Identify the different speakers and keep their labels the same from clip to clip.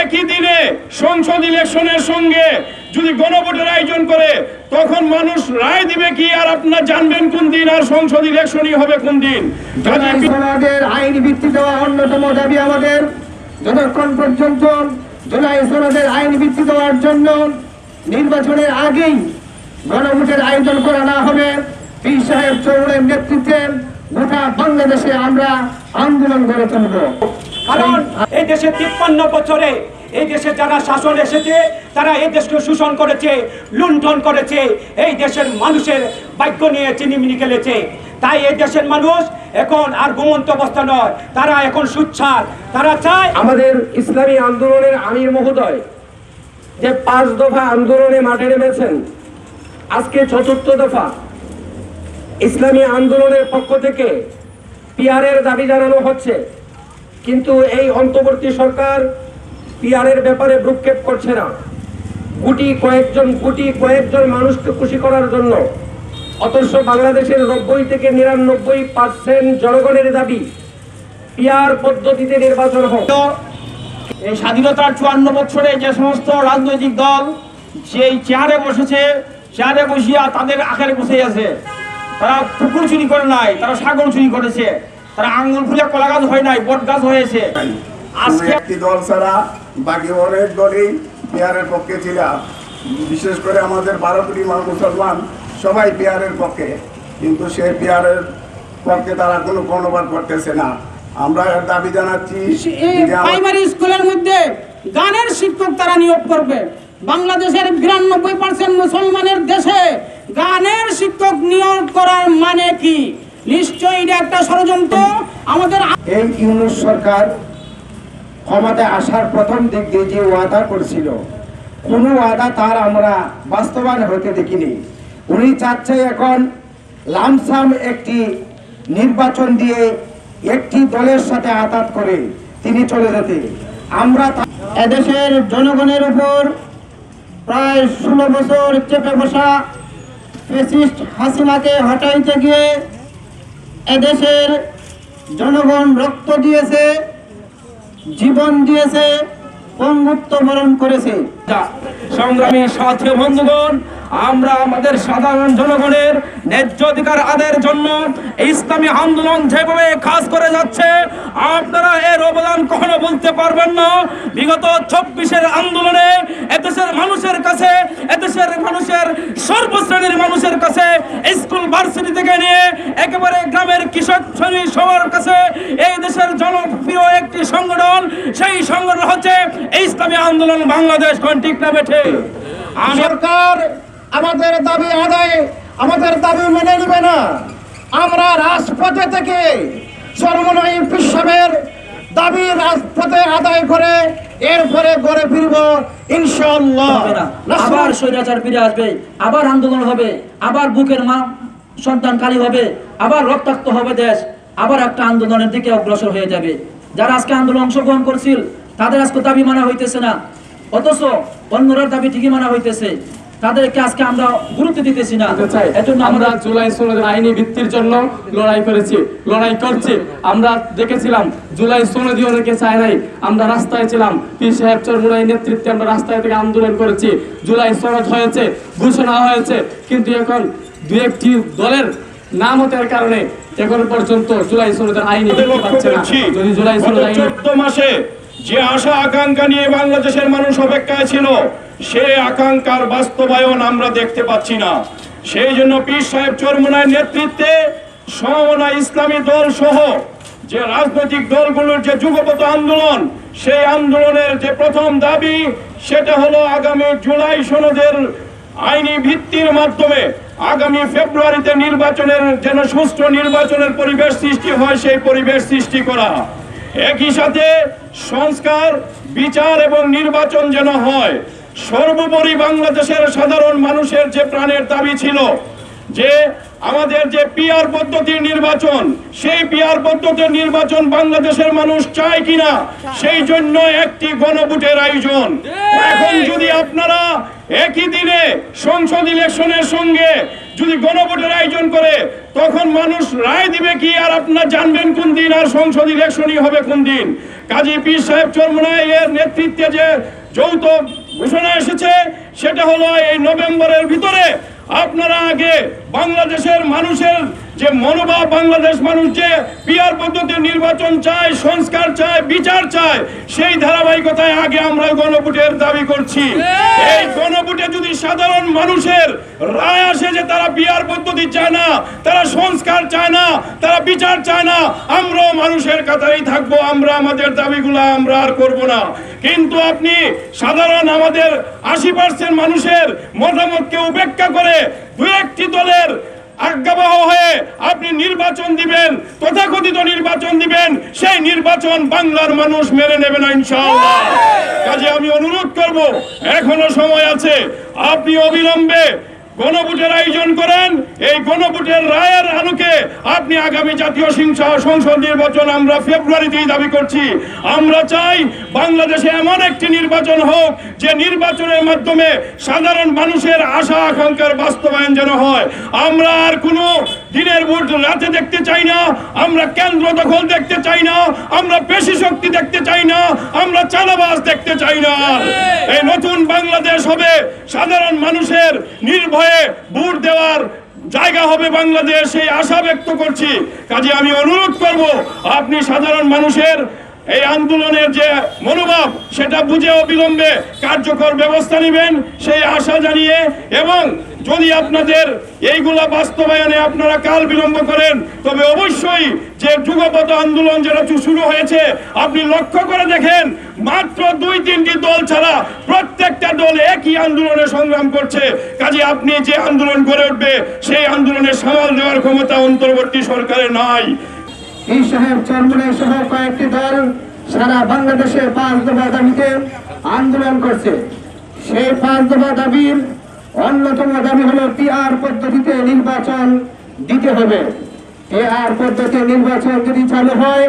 Speaker 1: একই দিনে সংসদ ইলেকশনের সঙ্গে যদি গণভোটের আয়োজন করে তখন মানুষ রায় দিবে কি আর আপনারা জানবেন কোন দিন আর সংসদ ইলেকশনই হবে কোন দিন।
Speaker 2: সনদের আইন ভিত্তি দেওয়া অন্যতম দাবি আমাদের। যতক্ষণ পর্যন্ত জুলাই সনদের আইন ভিত্তি দেওয়ার জন্য নির্বাচনের আগেই গণভোটের আয়োজন করা না হবে পীর সাহেব চৌড়ের নেতৃত্বে গোটা বাংলাদেশে আমরা আন্দোলন গড়ে তুলব।
Speaker 3: কারণ এই দেশে তিপ্পান্ন বছরে এই দেশে যারা শাসন এসেছে, তারা এই দেশকে শোষণ করেছে, লুণ্ঠন করেছে। এই দেশের মানুষের বাক্য নিয়ে চিনিমিনি খেলেছে। তাই এই দেশের মানুষ এখন আর ঘুমন্ত অবস্থা নয়। তারা এখন সুচ্ছার। তারা চায়
Speaker 4: আমাদের ইসলামী আন্দোলনের আমির মহোদয় যে পাঁচ দফা আন্দোলনে মাঠে নেমেছেন, আজকে চতুর্থ দফা। ইসলামী আন্দোলনের পক্ষ থেকে পিয়ারের দাবি জানানো হচ্ছে। কিন্তু এই অন্তর্বর্তী সরকার পিয়ারের ব্যাপারে ভ্রুক্ষেপ করছে না। গুটি কয়েকজন গুটি কয়েকজন মানুষকে খুশি করার জন্য। অথচ বাংলাদেশের নব্বই থেকে নিরানব্বই পার্সেন্ট জনগণের দাবি পিয়ার পদ্ধতিতে নির্বাচন হোক।
Speaker 5: এই স্বাধীনতার চুয়ান্ন বছরে যে সমস্ত রাজনৈতিক দল সেই চেয়ারে বসেছে, চেয়ারে বসিয়া তাদের আখের বসে আছে তারা পুকুর চুরি করে নাই, তারা সাগর চুরি করেছে। তারা আঙ্গুল ফুলে কলা গাছ হয় নাই বট গাছ হয়েছে। আজকে
Speaker 6: একটি দল ছাড়া বাকি অনেক দলই বিহারের পক্ষে ছিল। বিশেষ করে আমাদের বারো কোটি মুসলমান সবাই বিহারের পক্ষে কিন্তু সে বিহারের পক্ষে তারা কোনো কর্ণপাত করতেছে না। আমরা দাবি জানাচ্ছি
Speaker 7: প্রাইমারি স্কুলের মধ্যে গানের শিক্ষক তারা নিয়োগ করবে। বাংলাদেশের বিরানব্বই পার্সেন্ট মুসলমানের দেশে গানের শিক্ষক নিয়োগ করার মানে কি? নিশ্চয়ই এটা একটা ষড়যন্ত্র। আমাদের
Speaker 2: এই ইউনুস সরকার ক্ষমতায় আসার প্রথম দিক দিয়ে যে ওয়াদা করেছিল কোনো ওয়াদা তার আমরা বাস্তবায়ন হতে দেখিনি। উনি চাচ্ছে এখন লামসাম একটি নির্বাচন দিয়ে একটি দলের সাথে আঘাত করে তিনি চলে যেতে। আমরা তা- এদেশের জনগণের উপর প্রায় ষোলো বছর চেপে বসা ফেসিস্ট হাসিনাকে হটাইতে গিয়ে এদেশের জনগণ রক্ত দিয়েছে জীবন দিয়েছে পঙ্গুত্ব বরণ করেছে।
Speaker 4: সংগ্রামী সাথী বন্ধুগণ আমরা আমাদের সাধারণ জনগণের ন্যায্য অধিকার আদায়ের জন্য ইসলামী আন্দোলন যেভাবে কাজ করে যাচ্ছে, আপনারা এর অবদান কখনো বলতে পারবেন না। বিগত চব্বিশের আন্দোলনে এদেশের মানুষের কাছে, এদেশের মানুষের সর্বশ্রেণীর মানুষের কাছে, স্কুল ভার্সিটি থেকে নিয়ে একেবারে গ্রামের কৃষক শ্রেণি সবার কাছে এই দেশের জনপ্রিয় একটি সংগঠন, সেই সংগঠন হচ্ছে ইসলামী আন্দোলন বাংলাদেশ, কোন ঠিক না
Speaker 2: সরকার আমাদের দাবি আদায় আমাদের দাবি মেনে নেবে না। আমরা রাজপথে থেকে সর্বনয় বিশ্বের দাবি রাজপথে আদায় করে এরপরে গড়ে ফিরব
Speaker 8: না। আবার স্বৈরাচার ফিরে আসবে আবার আন্দোলন হবে আবার বুকের মা সন্তান কালী হবে আবার রক্তাক্ত হবে দেশ আবার একটা আন্দোলনের দিকে অগ্রসর হয়ে যাবে। যারা আজকে আন্দোলন অংশগ্রহণ করছিল তাদের আজকে দাবি মানা হইতেছে না। অথচ অন্যরা দাবি ঠিকই মানা হইতেছে। তাদেরকে আজকে আমরা গুরুত্ব দিতেছি না। এজন্য
Speaker 4: আমরা জুলাই সনদের আইনি ভিত্তির জন্য লড়াই করেছি লড়াই করছি। আমরা দেখেছিলাম জুলাই সনদি অনেকে চায় নাই। আমরা রাস্তায় ছিলাম পীর সাহেব চরমুনাই নেতৃত্বে আমরা রাস্তায় থেকে আন্দোলন করেছি। জুলাই সনদ হয়েছে ঘোষণা হয়েছে। কিন্তু এখন দু একটি দলের নাম হতের কারণে এখন পর্যন্ত জুলাই সনদের আইনি পাচ্ছে না। যদি জুলাই সনদ আইনি
Speaker 1: মাসে যে আশা আকাঙ্ক্ষা নিয়ে বাংলাদেশের মানুষ অপেক্ষায় ছিল সেই আকাঙ্ক্ষার বাস্তবায়ন আমরা দেখতে পাচ্ছি না। সেই জন্য পীর সাহেব চরমুনার নেতৃত্বে সমমনা ইসলামী দল সহ যে রাজনৈতিক দলগুলোর যে যুগপত আন্দোলন, সেই আন্দোলনের যে প্রথম দাবি, সেটা হলো আগামী জুলাই সনদের আইনি ভিত্তির মাধ্যমে আগামী ফেব্রুয়ারিতে নির্বাচনের যেন সুষ্ঠু নির্বাচনের পরিবেশ সৃষ্টি হয়, সেই পরিবেশ সৃষ্টি করা। একই সাথে সংস্কার, বিচার এবং নির্বাচন যেন হয় সর্বোপরি বাংলাদেশের সাধারণ মানুষের যে প্রাণের দাবি ছিল যে আমাদের যে পিআর পদ্ধতির নির্বাচন, সেই পিআর পদ্ধতির নির্বাচন বাংলাদেশের মানুষ চায় কিনা, সেই জন্য একটি গণভোটের আয়োজন। এখন যদি আপনারা একই দিনে সংসদ ইলেকশনের সঙ্গে যদি গণভোটের আয়োজন করে, তখন মানুষ রায় দিবে কি আর আপনারা জানবেন কোন দিন আর সংসদ ইলেকশনই হবে কোন দিন? কাজী পীর সাহেব চরমনায় এর নেতৃত্বে যে যৌথ ঘোষণা এসেছে সেটা হলো এই নভেম্বরের ভিতরে আপনারা আগে বাংলাদেশের মানুষের যে মনোভাব বাংলাদেশ মানুষ যে পিয়ার পদ্ধতির নির্বাচন চায় সংস্কার চায় বিচার চায় সেই ধারাবাহিকতায় আগে আমরা গণভোটের দাবি করছি। এই গণভোটে যদি সাধারণ মানুষের রায় আসে যে তারা পিয়ার পদ্ধতি চায় না তারা সংস্কার চায় না তারা বিচার চায় না আমরাও মানুষের কাতারেই থাকব আমরা আমাদের দাবিগুলো আমরা আর করব না। কিন্তু আপনি সাধারণ আমাদের আশি পার্সেন্ট মানুষের মতামতকে উপেক্ষা করে দু একটি দলের আজ্ঞাবহ হয়ে আপনি নির্বাচন দিবেন তথাকথিত নির্বাচন দিবেন সেই নির্বাচন বাংলার মানুষ মেনে নেবে না ইনশাআল্লাহ। কাজে আমি অনুরোধ করব এখনও সময় আছে আপনি অবিলম্বে গণভোটের আয়োজন করেন, এই গণভোটের রায়ের আলোকে আপনি আগামী জাতীয় সিংসা- সংসদ নির্বাচন আমরা ফেব্রুয়ারিতেই দাবি করছি। আমরা চাই বাংলাদেশে এমন একটি নির্বাচন হোক যে নির্বাচনের মাধ্যমে সাধারণ মানুষের আশা আকাঙ্ক্ষার বাস্তবায়ন যেন হয়। আমরা আর কোনো দিনের ভোট রাতে দেখতে চাই না, আমরা কেন্দ্র দখল দেখতে চাই না, আমরা পেশি শক্তি দেখতে চাই না, আমরা চালাবাস দেখতে চাই না। এই নতুন বাংলাদেশ হবে সাধারণ মানুষের নির্ভয়ে ভোট দেওয়ার জায়গা হবে বাংলাদেশ, এই আশা ব্যক্ত করছি। কাজে আমি অনুরোধ করব, আপনি সাধারণ মানুষের এই আন্দোলনের যে মনোভাব, সেটা বুঝে অবিলম্বে কার্যকর ব্যবস্থা নেবেন, সেই আশা জানিয়ে এবং যদি আপনাদের এইগুলা বাস্তবায়নে আপনারা কাল বিলম্ব করেন, তবে অবশ্যই যে যুগপথ আন্দোলন যেটা শুরু হয়েছে, আপনি লক্ষ্য করে দেখেন, মাত্র দুই তিনটি দল ছাড়া প্রত্যেকটা দল একই আন্দোলনে সংগ্রাম করছে। কাজে আপনি যে আন্দোলন গড়ে উঠবে, সেই আন্দোলনের সামাল দেওয়ার ক্ষমতা অন্তর্বর্তী সরকারের নাই।
Speaker 2: সাহেব চরমনাই সহ কয়েকটি দল সারা বাংলাদেশে পাঁচ দফা দাবিতে আন্দোলন করছে। সেই পাঁচ দফা দাবির অন্যতম দাবি হলো পিআর পদ্ধতিতে নির্বাচন দিতে হবে। পিআর পদ্ধতি নির্বাচন যদি চালু হয়,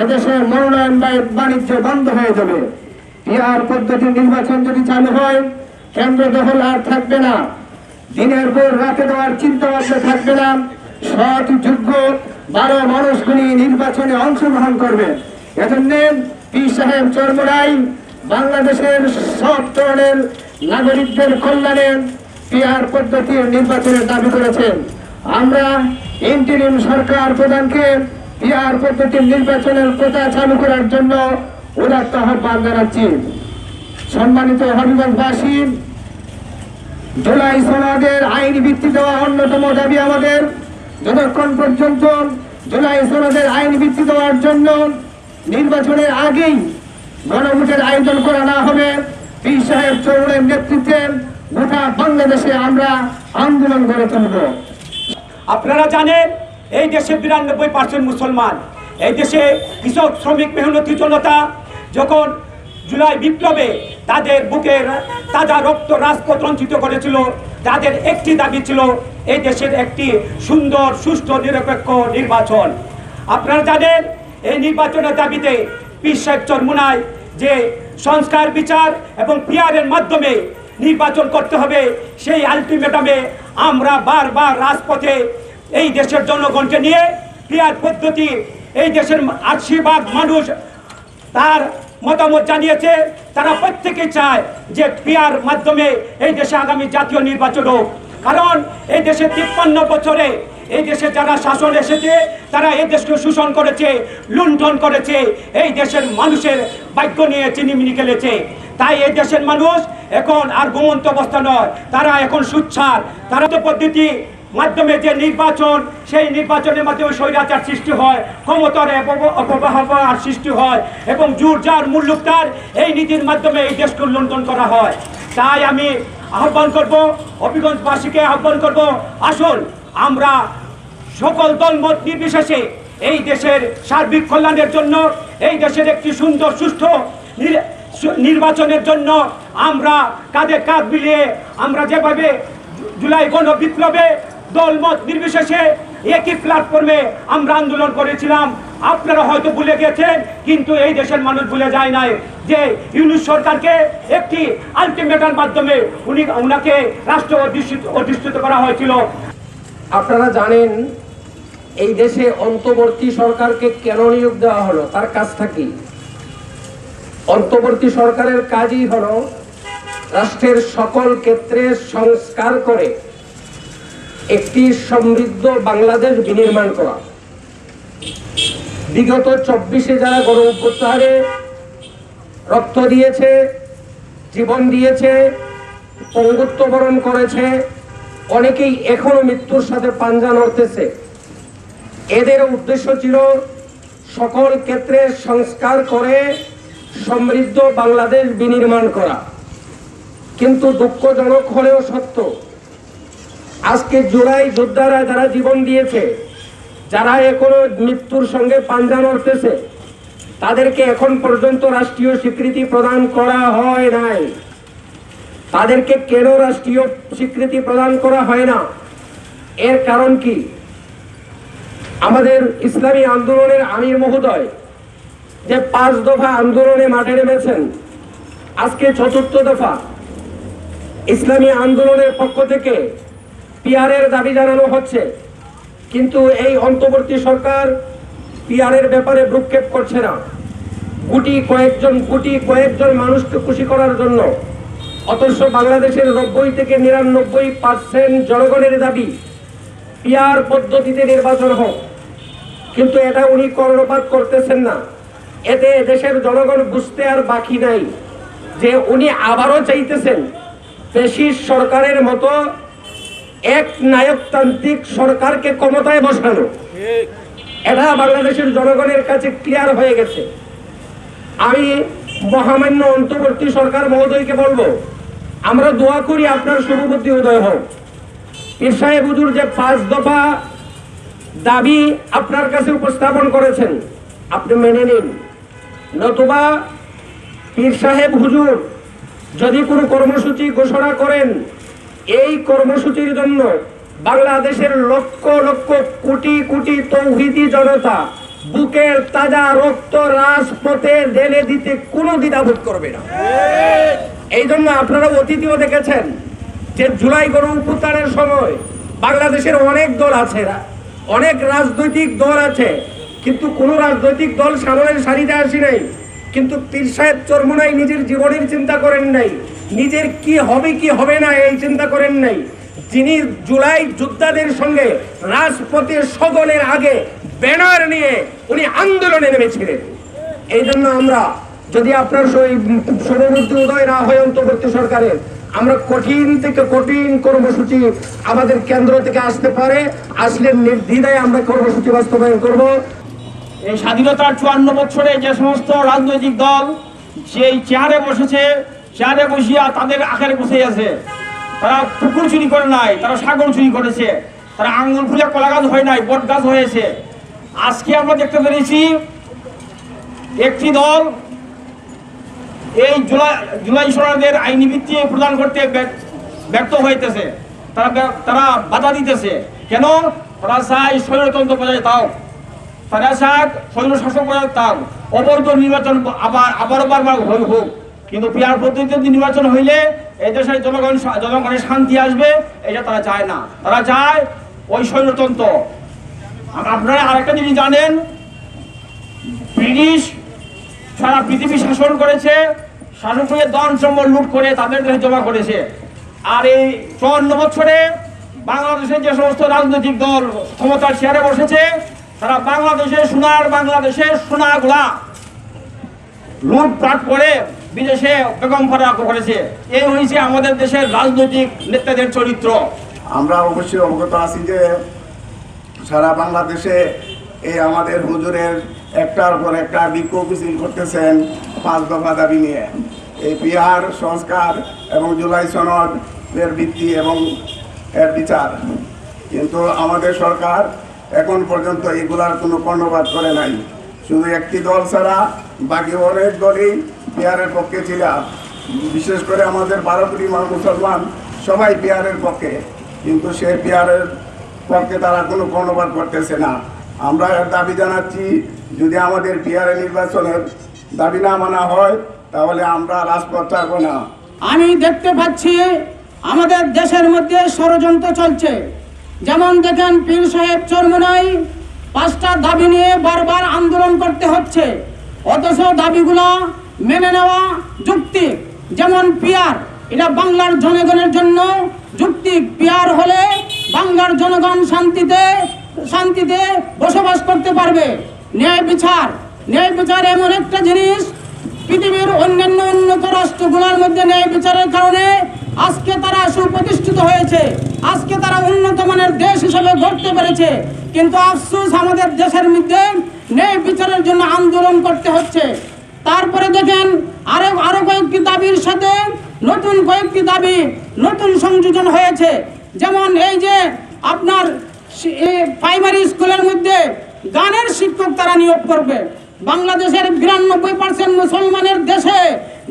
Speaker 2: এদেশে মনোনয়ন বাণিজ্য বন্ধ হয়ে যাবে। পিআর পদ্ধতি নির্বাচন যদি চালু হয়, কেন্দ্র দখল আর থাকবে না। দিনের পর রাতে দেওয়ার চিন্তা ভাবনা থাকবে না। সৎ, যোগ্য বারো মানুষগুলি নির্বাচনে অংশগ্রহণ করবে। এজন্য পি সাহেব চর্মরাই বাংলাদেশের সব ধরনের নাগরিকদের কল্যাণে পিআর পদ্ধতির নির্বাচনের দাবি করেছেন। আমরা ইন্টারিম সরকার প্রধানকে পিআর পদ্ধতির নির্বাচনের প্রথা চালু করার জন্য উদাত্ত আহ্বান জানাচ্ছি। সম্মানিত হবিগঞ্জবাসী, জুলাই সনদের আইন ভিত্তি দেওয়া অন্যতম দাবি আমাদের। যতক্ষণ পর্যন্ত জুলাই সনদের আইন ভিত্তি দেওয়ার জন্য নির্বাচনের আগেই গণভোটের আয়োজন করা না হবে। পীর সাহেব চৌড়ের নেতৃত্বে গোটা বাংলাদেশে আমরা আন্দোলন গড়ে তুলব।
Speaker 3: আপনারা জানেন, এই দেশে বিরানব্বই পার্সেন্ট মুসলমান। এই দেশে কৃষক, শ্রমিক, মেহনতি জনতা যখন জুলাই বিপ্লবে তাদের বুকের তাজা রক্ত রাজপথ রঞ্চিত করেছিল। তাদের একটি দাবি ছিল এই দেশের একটি সুন্দর, সুষ্ঠু, নিরপেক্ষ নির্বাচন। আপনারা জানেন, এই নির্বাচনের দাবিতে পীর সাহেব চরমুনায় যে সংস্কার বিচার এবং পিয়ারের মাধ্যমে নির্বাচন করতে হবে, সেই আলটিমেটামে আমরা বারবার রাজপথে এই দেশের জনগণকে নিয়ে ক্রিয়ার পদ্ধতি, এই দেশের আশীর্বাদ মানুষ তার মতামত জানিয়েছে, তারা প্রত্যেকে চায় যে ক্রিয়ার মাধ্যমে এই দেশে আগামী জাতীয় নির্বাচন হোক। কারণ এই দেশে তিপ্পান্ন বছরে এই দেশে যারা শাসন এসেছে, তারা এই দেশকে শোষণ করেছে, লুণ্ঠন করেছে, এই দেশের মানুষের বাক্য নিয়ে চিনিমিনি খেলেছে। তাই এই দেশের মানুষ এখন আর ঘুমন্ত অবস্থা নয়। তারা এখন সুচ্ছার। তারা তো পদ্ধতি মাধ্যমে যে নির্বাচন, সেই নির্বাচনের মাধ্যমে স্বৈরাচার সৃষ্টি হয়, ক্ষমতার অপব- অপব্যবহার সৃষ্টি হয় এবং জোর যার মুল্লুকটার এই নীতির মাধ্যমে এই দেশকে লুণ্ঠন করা হয়। তাই আমি আহ্বান করব অভিগঞ্জবাসীকে আহ্বান করব, আসুন আমরা সকল দলমত নির্বিশেষে এই দেশের সার্বিক কল্যাণের জন্য, এই দেশের একটি সুন্দর নির- নির্বাচনের জন্য আমরা কাঁধে কাঁধ মিলিয়ে আমরা যেভাবে জুলাই গণ বিপ্লবে দলমত নির্বিশেষে একই প্ল্যাটফর্মে আমরা আন্দোলন করেছিলাম। আপনারা হয়তো ভুলে গেছেন, কিন্তু এই দেশের মানুষ ভুলে যায় নাই যে ইউনুস সরকারকে একটি আলটিমেটার মাধ্যমে উনি ওনাকে রাষ্ট্র অধিষ্ঠিত অধিষ্ঠিত করা হয়েছিল।
Speaker 4: আপনারা জানেন, এই দেশে অন্তর্বর্তী সরকারকে কেন নিয়োগ দেওয়া হলো? তার কাজটা কি? অন্তর্বর্তী সরকারের কাজই হলো রাষ্ট্রের সকল ক্ষেত্রে সংস্কার করে একটি সমৃদ্ধ বাংলাদেশ বিনির্মাণ করা। বিগত চব্বিশে যারা গণ অভ্যুত্থানে রক্ত দিয়েছে, জীবন দিয়েছে, পঙ্গুত্ব বরণ করেছে, অনেকেই এখনও মৃত্যুর সাথে পাঞ্জা নড়তেছে। এদের উদ্দেশ্য ছিল সকল ক্ষেত্রে সংস্কার করে সমৃদ্ধ বাংলাদেশ বিনির্মাণ করা। কিন্তু দুঃখজনক হলেও সত্য আজকে জোড়াই যোদ্ধারা যারা জীবন দিয়েছে, যারা এখনও মৃত্যুর সঙ্গে পাঞ্জা লড়তেছে তাদেরকে এখন পর্যন্ত রাষ্ট্রীয় স্বীকৃতি প্রদান করা হয় নাই। তাদেরকে কেন রাষ্ট্রীয় স্বীকৃতি প্রদান করা হয় না? এর কারণ কি? আমাদের ইসলামী আন্দোলনের আমির মহোদয় যে পাঁচ দফা আন্দোলনে মাঠে নেমেছেন, আজকে চতুর্থ দফা, ইসলামী আন্দোলনের পক্ষ থেকে পিয়ারের দাবি জানানো হচ্ছে। কিন্তু এই অন্তর্বর্তী সরকার পিয়ারের ব্যাপারে ভ্রুক্ষেপ করছে না। গুটি কয়েকজন গুটি কয়েকজন মানুষকে খুশি করার জন্য। অথচ বাংলাদেশের নব্বই থেকে নিরানব্বই পার্সেন্ট জনগণের দাবি পিয়ার পদ্ধতিতে নির্বাচন হোক। কিন্তু এটা উনি কর্ণপাত করতেছেন না। এতে দেশের জনগণ বুঝতে আর বাকি নাই যে উনি আবারও চাইতেছেন পেশির সরকারের মতো এক নায়কতান্ত্রিক সরকারকে ক্ষমতায় বসানো। এটা বাংলাদেশের জনগণের কাছে ক্লিয়ার হয়ে গেছে। আমি মহামান্য অন্তর্বর্তী সরকার মহোদয়কে বলব, আমরা দোয়া করি আপনার শুভবুদ্ধি উদয় হোক। পীর সাহেব যে পাঁচ দফা দাবি আপনার কাছে উপস্থাপন করেছেন, আপনি মেনে নিন। নতুবা পীর সাহেব হুজুর যদি কোনো কর্মসূচি ঘোষণা করেন এই কর্মসূচির জন্য বাংলাদেশের লক্ষ লক্ষ কোটি কোটি তৌহিদি জনতা বুকের তাজা রক্ত রাজপথে ঢেলে দিতে কোনো দ্বিধাবোধ করবে না। এই জন্য আপনারা অতীতেও দেখেছেন যে জুলাই গণ উত্থানের সময় বাংলাদেশের অনেক দল আছে, অনেক রাজনৈতিক দল আছে, কিন্তু কোন রাজনৈতিক দল সামনের সারিতে আসি নাই, কিন্তু পীর সাহেব চরমুনাই নিজের জীবনের চিন্তা করেন নাই। নিজের কি হবে কি হবে না, এই চিন্তা করেন নাই। যিনি জুলাই যোদ্ধাদের সঙ্গে রাজপথে সদনের আগে ব্যানার নিয়ে উনি আন্দোলনে নেমেছিলেন। এই জন্য আমরা যদি আপনার শুভবুদ্ধি উদয় না হয় অন্তর্বর্তী সরকারের, আমরা কঠিন থেকে কঠিন কর্মসূচি আমাদের কেন্দ্র থেকে আসতে পারে, আসলে নির্দ্বিধায় আমরা কর্মসূচি বাস্তবায়ন করব।
Speaker 5: এই স্বাধীনতার চুয়ান্ন বছরে যে সমস্ত রাজনৈতিক দল সেই চেয়ারে বসেছে চেয়ারে বসিয়া তাদের আখের বসে আছে তারা পুকুর চুরি করে নাই তারা সাগর চুরি করেছে তারা আঙ্গুল ফুলে কলা গাছ হয় নাই বট গাছ হয়েছে আজকে আমরা দেখতে পেরেছি একটি দল এই জুলাই জুলাই সনদের আইনি ভিত্তি প্রদান করতে ব্যর্থ- হইতেছে তারা তারা বাধা দিতেছে কেন তারা চায় স্বৈরতন্ত্র বজায় তাও তারা চায় স্বৈর শাসক বজায় তাও অবৈধ নির্বাচন আবার আবার বারবার হোক কিন্তু পিয়ার পদ্ধতিতে নির্বাচন হইলে এই দেশের জনগণ জনগণের শান্তি আসবে, এটা তারা চায় না। তারা চায় ওই স্বৈরতন্ত্র। আপ- আপনারা আরেকটা জিনিস জানেন, ব্রিটিশ সারা পৃথিবী শাসন করেছে শাসন করে দন সম্বল লুট করে তাদের দেশে জমা করেছে। আর এই চুয়ান্ন বছরে বাংলাদেশের যে সমস্ত রাজনৈতিক দল ক্ষমতার চেয়ারে বসেছে, তারা বাংলাদেশের সোনার বাংলাদেশের সোনাগুলা লুটপাট করে বিদেশে বেগম ফারা করেছে। এই হয়েছে আমাদের দেশের রাজনৈতিক নেতাদের চরিত্র।
Speaker 6: আমরা অবশ্যই অবগত আছি যে সারা বাংলাদেশে এই আমাদের হুজুরের একটার পর একটা বিক্ষোভ মিছিল করতেছেন পাঁচ দফা দাবি নিয়ে। এই বিহার সংস্কার এবং জুলাই সনদের ভিত্তি এবং এর বিচার। কিন্তু আমাদের সরকার এখন পর্যন্ত এগুলার কোনো কর্ণপাত করে নাই। শুধু একটি দল ছাড়া বাকি অনেক দলই বিহারের পক্ষে ছিল বিশেষ করে আমাদের বারো কোটি মুসলমান সবাই বিহারের পক্ষে, কিন্তু সে বিহারের পক্ষে তারা কোনো কর্ণপাত করতেছে না। আমরা দাবি জানাচ্ছি, যদি আমাদের বিহারের নির্বাচনের দাবি না মানা হয়, তাহলে আমরা রাজপথ ছাড়বো না।
Speaker 7: আমি দেখতে পাচ্ছি, আমাদের দেশের মধ্যে ষড়যন্ত্র চলছে। যেমন দেখেন পীর সাহেব চরমনাই, পাঁচটা দাবি নিয়ে বারবার আন্দোলন করতে হচ্ছে। অথচ দাবিগুলো মেনে নেওয়া যুক্তিক যেমন পিয়ার, এটা বাংলার জনগণের জন্য যুক্তিক পিয়ার হলে বাংলার জনগণ শান্তিতে শান্তিতে বসবাস করতে পারবে। ন্যায় বিচার ন্যায় বিচার এমন একটা জিনিস, পৃথিবীর অন্যান্য উন্নত রাষ্ট্রগুলোর মধ্যে ন্যায় বিচারের কারণে আজকে তারা সুপ্রতিষ্ঠিত হয়েছে। আজকে তারা উন্নত মানের দেশ হিসেবে গড়তে পেরেছে। কিন্তু আফসোস আমাদের দেশের মধ্যে ন্যায় বিচারের জন্য আন্দোলন করতে হচ্ছে। তারপরে দেখেন আরও আরও কয়েকটি দাবির সাথে নতুন কয়েকটি দাবি, নতুন সংযোজন হয়েছে। যেমন এই যে আপনার প্রাইমারি স্কুলের মধ্যে গানের শিক্ষক তারা নিয়োগ করবে। বাংলাদেশের বিরানব্বই পার্সেন্ট মুসলমানের দেশে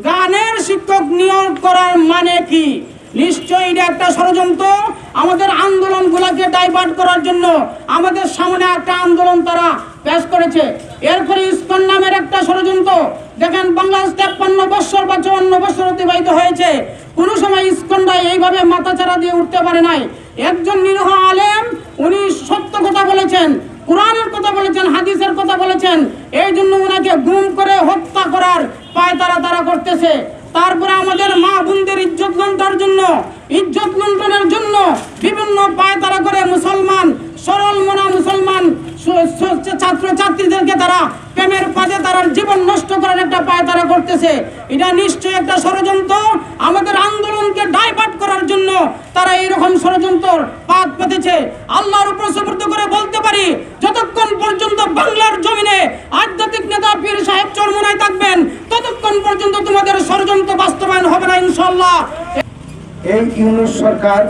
Speaker 7: গানের শিক্ষক নিয়োগ করার মানে কি? নিশ্চয়ই এটা একটা ষড়যন্ত্র। আমাদের আন্দোলনগুলোকে ডাইভার্ট করার জন্য আমাদের সামনে একটা আন্দোলন তারা পেশ করেছে। এরপরে ইস্কন নামের একটা ষড়যন্ত্র। দেখেন, বাংলাদেশ তেপ্পান্ন বছর বা চুয়ান্ন বছর অতিবাহিত হয়েছে। কোনো সময় ইস্কনরা এইভাবে মাথাচাড়া দিয়ে উঠতে পারে নাই। একজন নিরহ আলেম, উনি সত্য কথা বলেছেন, কোরআনের কথা বলেছেন, হাদিসের কথা বলেছেন। এই জন্য ওনাকে গুম করে হত্যা করার পায় তারা তারা করতেছে। তারপরে আমাদের মা বোনদের ইজ্জত লুণ্ঠনের জন্য, ইজ্জত লুণ্ঠনের জন্য বিভিন্ন পায় তারা করে মুসলমান সরল মনা মুসলমান ছাত্র ছাত্রীদেরকে তারা প্রেমের পাশে তারা জীবন নষ্ট করার একটা পায় তারা করতেছে। এটা নিশ্চয়ই একটা ষড়যন্ত্র। আমাদের আন্দোলনকে ডাইভার্ট করার জন্য তারা এইরকম ষড়যন্ত্র পাত পেতেছে। আল্লাহর উপর সুবর্দ করে বলতে পারি, যতক্ষণ পর্যন্ত বাংলার জমিনে আধ্যাত্মিক নেতা পীর সাহেব চরমনায় থাকবেন, ততক্ষণ পর্যন্ত তোমাদের ষড়যন্ত্র বাস্তবায়ন হবে না ইনশাল্লাহ
Speaker 9: এই ইউনুস সরকার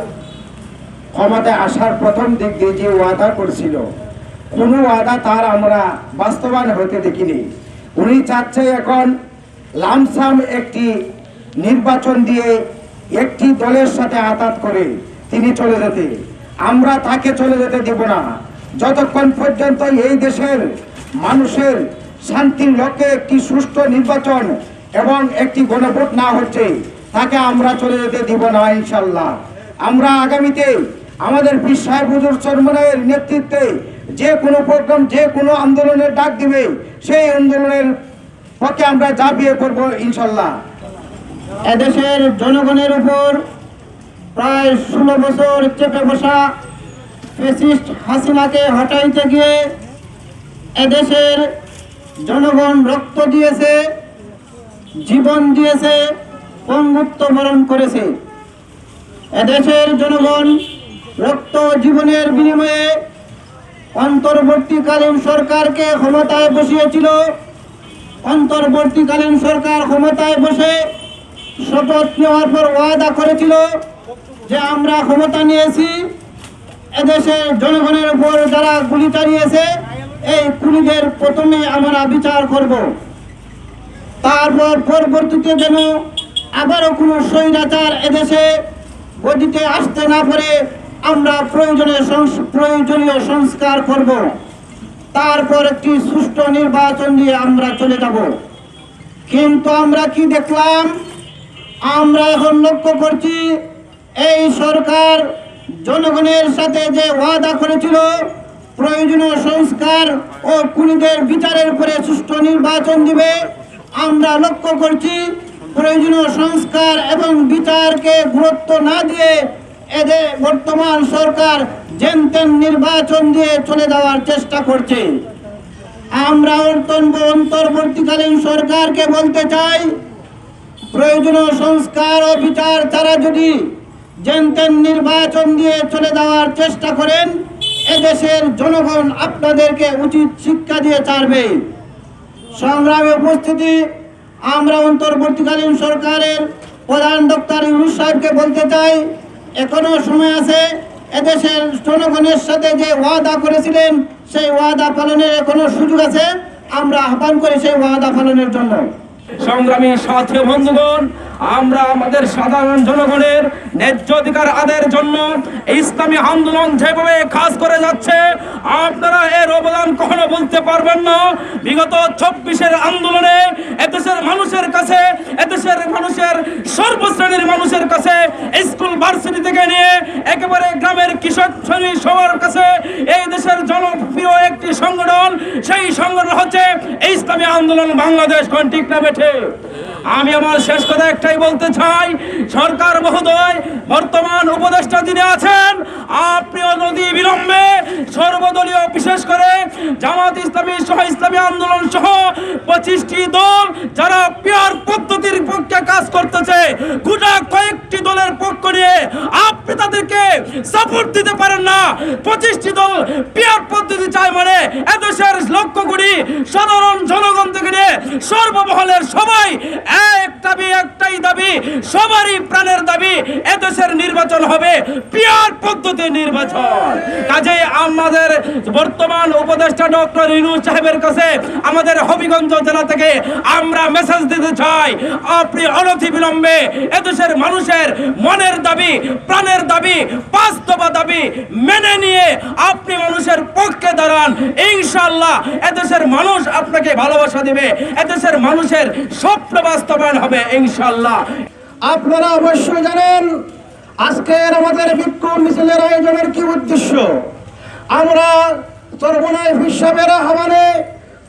Speaker 9: ক্ষমতায় আসার প্রথম দিক দিয়ে যে ওয়াদা করছিল, কোনো ওয়াদা তার আমরা বাস্তবায়ন হতে দেখিনি। উনি চাচ্ছে এখন লামসাম একটি নির্বাচন দিয়ে একটি দলের সাথে আতাত করে তিনি চলে যেতে। আমরা তাকে চলে যেতে দেব না। যতক্ষণ পর্যন্ত এই দেশের মানুষের শান্তির লক্ষ্যে একটি সুষ্ঠু নির্বাচন এবং একটি গণভোট না হচ্ছে, তাকে আমরা চলে যেতে দিব না ইনশাল্লাহ আমরা আগামীতে আমাদের পীর সাহেব হুজুর চরমনের নেতৃত্বে যে কোনো প্রোগ্রাম, যে কোনো আন্দোলনের ডাক দিবে, সেই আন্দোলনের পক্ষে আমরা ঝাঁপিয়ে পড়ব ইনশাল্লাহ।
Speaker 7: এদেশের জনগণের উপর প্রায় ষোলো বছর চেপে বসা ফেসিস্ট হাসিনাকে হটাইতে গিয়ে এদেশের জনগণ রক্ত দিয়েছে, জীবন দিয়েছে, পঙ্গুত্ব বরণ করেছে। এদেশের জনগণ রক্ত জীবনের বিনিময়ে অন্তর্বর্তীকালীন সরকারকে ক্ষমতায় বসিয়েছিল। অন্তর্বর্তীকালীন সরকার ক্ষমতায় বসে শপথ নেওয়ার পর ওয়াদা করেছিল যে আমরা ক্ষমতা নিয়েছি, এদেশের জনগণের উপর যারা গুলি চালিয়েছে, এই খুনিদের প্রথমে আমরা বিচার করব। তারপর পরবর্তীতে যেন আবারও কোনো স্বৈরাচার এদেশে গদিতে আসতে না পারে আমরা প্রয়োজনে সংস- প্রয়োজনীয় সংস্কার করব। তারপর একটি সুষ্ঠু নির্বাচন দিয়ে আমরা চলে যাব। কিন্তু আমরা কি দেখলাম? আমরা এখন লক্ষ্য করছি, এই সরকার জনগণের সাথে যে ওয়াদা করেছিল, প্রয়োজনীয় সংস্কার ও খুনিদের বিচারের উপরে সুষ্ঠু নির্বাচন দিবে, আমরা লক্ষ্য করছি প্রয়োজনীয় সংস্কার এবং বিচারকে গুরুত্ব না দিয়ে এদের বর্তমান সরকার যেনতেন নির্বাচন দিয়ে চলে যাওয়ার চেষ্টা করছে। আমরা অন্তর্ব, অন্তর্বর্তীকালীন সরকারকে বলতে চাই, প্রয়োজনীয় সংস্কার ও বিচার ছাড়া যদি যেনতেন নির্বাচন দিয়ে চলে যাওয়ার চেষ্টা করেন, এদেশের জনগণ আপনাদেরকে উচিত শিক্ষা দিয়ে ছাড়বে। সংগ্রামে উপস্থিতি, আমরা অন্তর্বর্তীকালীন সরকারের প্রধান ডক্টর ইউনুস সাহেবকে বলতে চাই এখনও সময় আছে, এদেশের জনগণের সাথে যে ওয়াদা করেছিলেন, সেই ওয়াদা পালনের এখনও সুযোগ আছে। আমরা আহ্বান করি সেই ওয়াদা পালনের জন্য।
Speaker 4: সংগ্রামী সাথী বন্ধুগণ আমরা আমাদের সাধারণ জনগণের ন্যায্য অধিকার আদায়ের জন্য ইসলামী আন্দোলন যেভাবে কাজ করে যাচ্ছে, আপনারা এর অবদান কখনো বলতে পারবেন না। বিগত চব্বিশের আন্দোলনে এদেশের মানুষের কাছে, এদেশের মানুষের সর্বশ্রেণীর মানুষের কাছে, স্কুল ভার্সিটি থেকে নিয়ে একেবারে গ্রামের কৃষক শ্রেণি সবার কাছে এই দেশের জনপ্রিয় একটি সংগঠন, সেই সংগঠন হচ্ছে ইসলামী আন্দোলন বাংলাদেশ। কোন ঠিক না বেঠে? আমি আমার শেষ কথা একটাই বলতে চাই। সরকার মহোদয়, বর্তমান উপদেষ্টা যিনি আছেন, আপনিও নদী বিলম্বে সর্বদলীয় বিশেষ করে জামাত ইসলামী সহ ইসলামী আন্দোলন সহ পঁচিশটি দল যারা পিয়ার পদ্ধতির পক্ষে কাজ করতেছে, গোটা কয়েকটি দলের পক্ষ নিয়ে আপনি তাদেরকে সাপোর্ট দিতে পারেন না। পঁচিশটি দল পিয়ার পদ্ধতি চায় মানে এদেশের লক্ষ কোটি সাধারণ জনগণ থেকে নিয়ে সর্বমহলের সবাই এক দাবি, একটাই দাবি, সবারই প্রাণের দাবি, এদেশের নির্বাচন হবে পিয়ার পদ্ধতি নির্বাচন। কাজে আমাদের বর্তমান উপদেষ্টা ডক্টর ইনু সাহেবের কাছে আমাদের হবিগঞ্জ জেলা থেকে আমরা মেসেজ দিতে চাই। আপনি অনতি বিলম্বে এদেশের মানুষের মনের দাবি, প্রাণের দাবি, বাস্তবা দাবি মেনে নিয়ে আপনি মানুষের পক্ষে দাঁড়ান। ইনশাল্লাহ এদেশের মানুষ আপনাকে ভালোবাসা দিবে। এদেশের মানুষের স্বপ্ন বাস্তবায়ন হবে ইনশাল্লাহ
Speaker 2: আপনারা অবশ্যই জানেন, আজকের আমাদের বিক্ষোভ মিছিলের আয়োজনের কি উদ্দেশ্য? আমরা চরমনায় হিসাবের আহ্বানে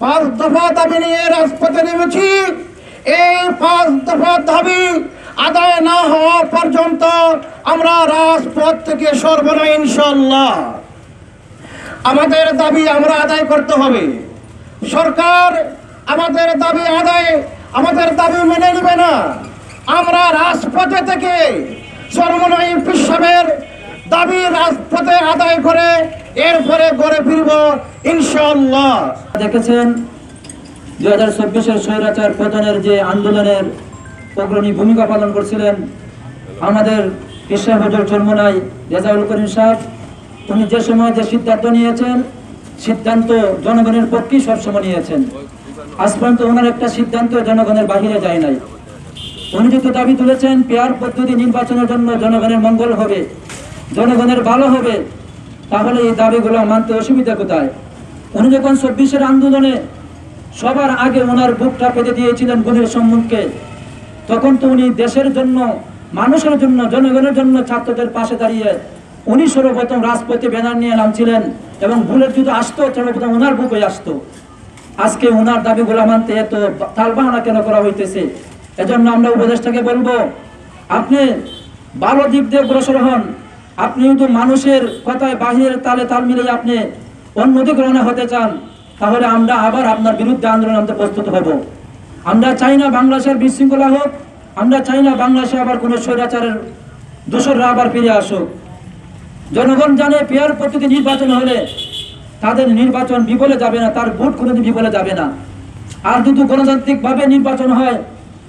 Speaker 2: পাঁচ দফা দাবি নিয়ে রাজপথে নেমেছি। এই পাঁচ দফা দাবি আদায় না হওয়া পর্যন্ত আমরা রাজপথ থেকে সর্বনা ইনশাল্লাহ আমাদের দাবি আমরা আদায় করতে হবে। সরকার আমাদের দাবি আদায় আমাদের দাবি মেনে নেবে না। আমরা রাজপথে থেকে সর্বনয় সাহেবের দাবি রাজপথে আদায় করে এরপরে গড়ে ফিরব ইনশাল্লাহ
Speaker 8: দেখেছেন দুই হাজার চব্বিশের স্বৈরাচার পতনের যে আন্দোলনের অগ্রণী ভূমিকা পালন করছিলেন আমাদের কৃষ্ণ হজর রেজাউল করিম সাহেব, উনি যে সময় যে সিদ্ধান্ত নিয়েছেন, সিদ্ধান্ত জনগণের পক্ষেই সবসময় নিয়েছেন। আজ পর্যন্ত ওনার একটা সিদ্ধান্ত জনগণের বাহিরে যায় নাই। উনি যদি দাবি তুলেছেন, পেয়ার পদ্ধতি নির্বাচনের জন্য জনগণের মঙ্গল হবে, জনগণের ভালো হবে, তাহলে এই দাবিগুলো মানতে অসুবিধা কোথায়? উনি যখন চব্বিশের আন্দোলনে সবার আগে ওনার বুকটা পেতে দিয়েছিলেন গুণের সম্মুখে, তখন তো উনি দেশের জন্য, মানুষের জন্য, জনগণের জন্য ছাত্রদের পাশে দাঁড়িয়ে উনি সর্বপ্রথম রাজপথে ব্যানার নিয়ে নামছিলেন এবং ভুলের যদি আসতো সর্বপ্রথম ওনার বুকে আসতো। আজকে ওনার দাবিগুলো মানতে এত তালবাহানা কেন করা হইতেছে? এজন্য আমরা উপদেশটাকে বলব, আপনি ভালো দিক দিয়ে অগ্রসর হন। আপনি কিন্তু মানুষের কথায় বাহিরের তালে তাল মিলিয়ে আপনি অন্যদিকে রওনা হতে চান, তাহলে আমরা আবার আপনার বিরুদ্ধে আন্দোলন আনতে প্রস্তুত হব। আমরা চাই না বাংলাদেশের বিশৃঙ্খলা হোক, আমরা চাই না বাংলাদেশে আবার কোনো স্বৈরাচারের দোসররা আবার ফিরে আসুক। জনগণ জানে পেয়ার পদ্ধতি নির্বাচন হলে তাদের নির্বাচন বিফলে যাবে না, তার ভোট কোনোদিন বিফলে যাবে না। আর যদি গণতান্ত্রিকভাবে নির্বাচন হয়,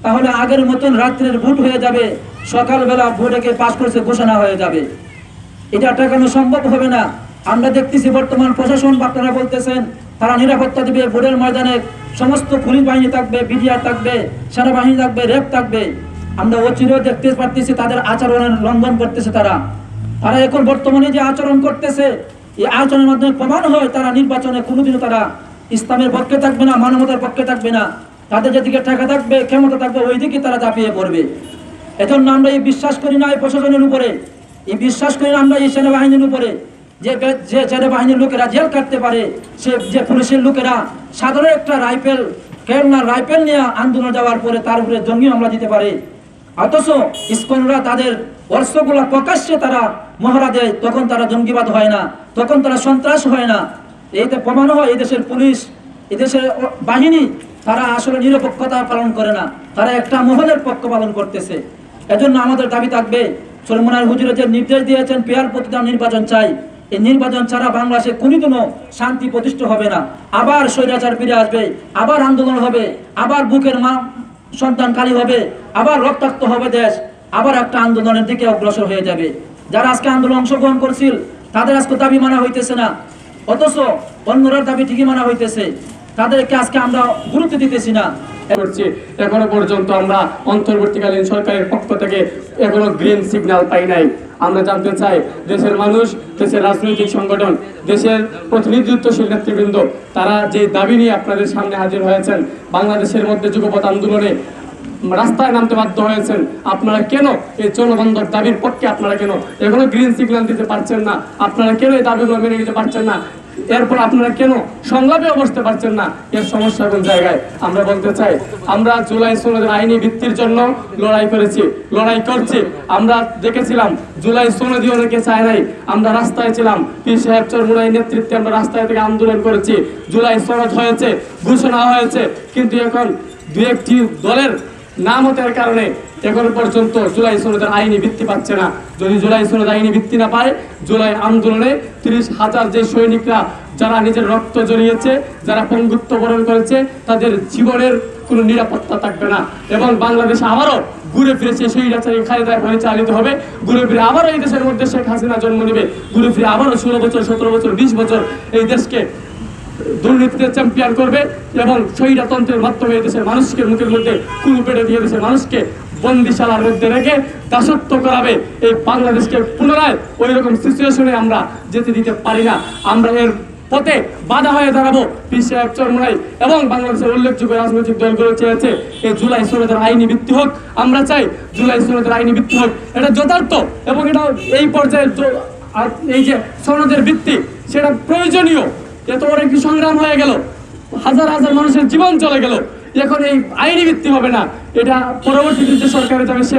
Speaker 8: তাহলে আগের মতন রাত্রের ভোট হয়ে যাবে, সকালবেলা ভোটকে পাশ করছে, ঘোষণা হয়ে যাবে। এটা ঠেকানো সম্ভব হবে না। আমরা দেখতেছি বর্তমান প্রশাসন বা আপনারা বলতেছেন, তারা নিরাপত্তা দেবে, ভোটের ময়দানে সমস্ত পুলিশ বাহিনী থাকবে, বিডিআর থাকবে, সেনাবাহিনী থাকবে, র্যাব থাকবে। আমরা অচিরেও দেখতে পারতেছি তাদের আচরণের লঙ্ঘন করতেছে তারা। তারা এখন বর্তমানে যে আচরণ করতেছে এই আচরণের মাধ্যমে প্রমাণ হয় তারা নির্বাচনে কোনোদিনও তারা ইসলামের পক্ষে থাকবে না, মানবতার পক্ষে থাকবে না। তাদের যেদিকে টাকা থাকবে, ক্ষমতা থাকবে, ওই দিকে তারা চাপিয়ে পড়বে। এজন্য আমরা এই বিশ্বাস করি না এই প্রশাসনের উপরে। এই বিশ্বাস করি না আমরা এই সেনাবাহিনীর উপরে। যে যে সেনাবাহিনীর লোকেরা জেল কাটতে পারে, সে যে পুলিশের লোকেরা সাধারণ একটা রাইফেল, কেননা রাইফেল নিয়ে আন্দোলন যাওয়ার পরে তার উপরে জঙ্গি হামলা দিতে পারে। অথচ ইস্কনরা তাদের অস্ত্রগুলা প্রকাশ্যে তারা মহড়া দেয় তখন তারা জঙ্গিবাদ হয় না, তখন তারা সন্ত্রাস হয় না। এইতে প্রমাণ হয় এই দেশের পুলিশ, এই দেশের বাহিনী, তারা আসলে নিরপেক্ষতা পালন করে না। তারা একটা মহলের পক্ষ পালন করতেছে। এজন্য আমাদের দাবি থাকবে, সলমনার হুজুরে যে নির্দেশ দিয়েছেন, পেয়ার প্রতিদান নির্বাচন চাই। এই নির্বাচন ছাড়া বাংলাদেশে কোনোদিনও শান্তি প্রতিষ্ঠা হবে না। আবার স্বৈরাচার ফিরে আসবে, আবার আন্দোলন হবে, আবার বুকের মা, সন্তান খালি হবে, আবার রক্তাক্ত হবে দেশ। আবার একটা আন্দোলনের দিকে অগ্রসর হয়ে যাবে। যারা আজকে আন্দোলন অংশগ্রহণ করছিল, তাদের আজকে দাবি মানা হইতেছে না। অথচ অন্যরা দাবি ঠিকই মানা হইতেছে। তাদেরকে আজকে আমরা গুরুত্ব দিতেছি না।
Speaker 10: করছি, এখনও পর্যন্ত আমরা অন্তর্বর্তীকালীন সরকারের পক্ষ থেকে এখনও গ্রিন সিগন্যাল পাই নাই। আমরা জানতে চাই, দেশের মানুষ, দেশের রাজনৈতিক সংগঠন, দেশের প্রতিনিধিত্বশীল নেতৃবৃন্দ, তারা যে দাবি নিয়ে আপনাদের সামনে হাজির হয়েছেন, বাংলাদেশের মধ্যে যুগপথ আন্দোলনে রাস্তায় নামতে বাধ্য হয়েছেন। আপনারা কেন এই জনবন্ধক দাবির পক্ষে আপনারা কেন এখনও গ্রিন সিগন্যাল দিতে পারছেন না? আপনারা কেন এই দাবিগুলো মেনে নিতে পারছেন না? এরপর আপনারা কেন সংলাপে বসতে পারছেন না? এর সমস্যা কোন জায়গায় আমরা বলতে চাই, আমরা জুলাই সনদের আইনি ভিত্তির জন্য লড়াই করেছি, লড়াই করছি। আমরা দেখেছিলাম, জুলাই সনদি অনেকে চায় নাই। আমরা রাস্তায় ছিলাম, পীর সাহেব চরমুনাই নেতৃত্বে আমরা রাস্তায় থেকে আন্দোলন করেছি। জুলাই সনদ হয়েছে, ঘোষণা হয়েছে। কিন্তু এখন দু একটি দলের নামতের কারণে এখন পর্যন্ত জুলাই সনদের আইনি ভিত্তি পাচ্ছে না। যদি জুলাই সনদ আইনি ভিত্তি না পায়, জুলাই আন্দোলনে তিরিশ হাজার যে সৈনিকরা, যারা নিজের রক্ত জড়িয়েছে, যারা পঙ্গুত্ব বরণ করেছে, তাদের জীবনের কোনো নিরাপত্তা থাকবে না। এবং বাংলাদেশে আবারও ঘুরে ফিরে সেই স্বৈরাচারী খালেদায় পরিচালিত হবে। ঘুরে ফিরে আবারও এই দেশের মধ্যে শেখ হাসিনা জন্ম নেবে। ঘুরে ফিরে আবারও ষোলো বছর, সতেরো বছর, বিশ বছর এই দেশকে দুর্নীতিতে চ্যাম্পিয়ন করবে এবং স্বৈরাতন্ত্রের মাধ্যমে দেশের মানুষকে মুখের মধ্যে কুলু পেটে দিয়ে দেশের মানুষকে বন্দিশালার মধ্যে রেখে দাসত্ব করাবে। এই বাংলাদেশকে পুনরায় ওই রকম সিচুয়েশনে আমরা যেতে দিতে পারি না। আমরা এর পথে বাধা হয়ে দাঁড়াবো পিছিয়ে চরমনাই এবং বাংলাদেশের উল্লেখযোগ্য রাজনৈতিক দলগুলো চেয়েছে, এই জুলাই সনদের আইনি ভিত্তি হোক। আমরা চাই জুলাই সনদের আইনি ভিত্তি হোক। এটা যথার্থ এবং এটা এই পর্যায়ে এই যে সনদের ভিত্তি, সেটা প্রয়োজনীয়। এত বড় একটি সংগ্রাম হয়ে গেল। হাজার হাজার মানুষের জীবন চলে গেল। এখন এই আইনি ভিত্তি হবে না। এটা পরবর্তীতে যে সরকারে যাবে সে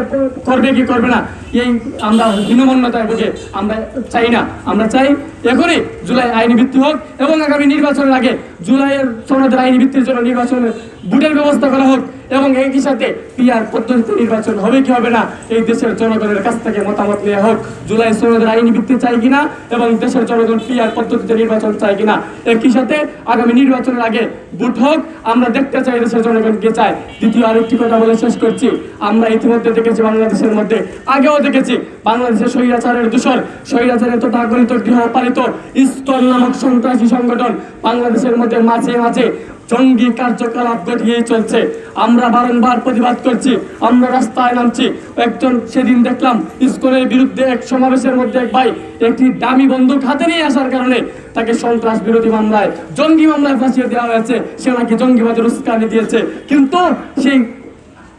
Speaker 10: করবে কি করবে না, এই আমরা হীনমন্যতায় বুঝে আমরা চাই না। আমরা চাই এখনই জুলাই আইনি ভিত্তি হোক এবং আগামী নির্বাচনের আগে জুলাইয়ের সনদের আইনি ভিত্তির জন্য নির্বাচনের বুটের ব্যবস্থা করা হোক এবং একই সাথে পিআর পদ্ধতিতে নির্বাচন হবে কি হবে না, এই দেশের জনগণের কাছ থেকে মতামত নেওয়া হোক। জুলাই সনদের আইনি ভিত্তি চাই কিনা এবং দেশের জনগণ পিআর পদ্ধতিতে নির্বাচন চাই কিনা, একই সাথে আগামী নির্বাচনের আগে বুট হোক, আমরা দেখতে চাই দেশের জনগণকে চাই দ্বিতীয় আরেকটি কথা বলে শেষ করছি। আমরা ইতিমধ্যে দেখেছি বাংলাদেশের মধ্যে, আগেও দেখেছি, বাংলাদেশের স্বৈরাচারের দূষর স্বৈরাচারের তথাকথিত গৃহপালিত ইস্কন নামক সন্ত্রাসী সংগঠন বাংলাদেশের মধ্যে মাঝে মাঝে জঙ্গি কার্যকলাপ ঘটিয়েই চলছে। আমরা বারংবার প্রতিবাদ করছি, আমরা রাস্তায় নামছি। একজন সেদিন দেখলাম, স্কুলের বিরুদ্ধে এক সমাবেশের মধ্যে এক ভাই একটি দামি বন্দুক হাতে নিয়ে আসার কারণে তাকে সন্ত্রাস বিরোধী মামলায়, জঙ্গি মামলায় ফাঁসিয়ে দেওয়া হয়েছে। সে নাকি জঙ্গিবাদের উস্কানি দিয়েছে। কিন্তু সেই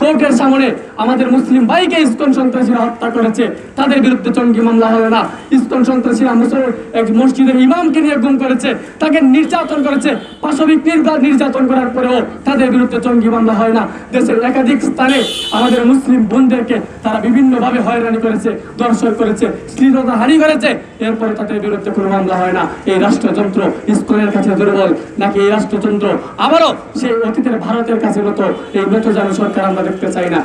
Speaker 10: কোর্টের সামনে আমাদের মুসলিম ভাইকে ইসকন সন্ত্রাসীরা হত্যা করেছে, তাদের বিরুদ্ধে জঙ্গি মামলা হবে না। ইসকন সন্ত্রাসীরা মুসলমান এক মসজিদের ইমামকে নিয়ে গুম করেছে, তাকে নির্যাতন করেছে। পাশবিক নির্বাদ নির্যাতন করার পরেও তাদের বিরুদ্ধে জঙ্গি মামলা হয় না। দেশের একাধিক স্থানে আমাদের মুসলিম বোনদেরকে তারা বিভিন্নভাবে হয়রানি করেছে দর্শন করেছে শ্লীলতা হানি করেছে। এরপরে তাদের বিরুদ্ধে কোনো মামলা হয় না। এই রাষ্ট্রযন্ত্র ইস্কনের কাছে দুর্বল, নাকি এই রাষ্ট্রযন্ত্র আবারও সেই অতীতের ভারতের কাছে মতো এই মতো যেন সরকার আমরা দেখতে চাই না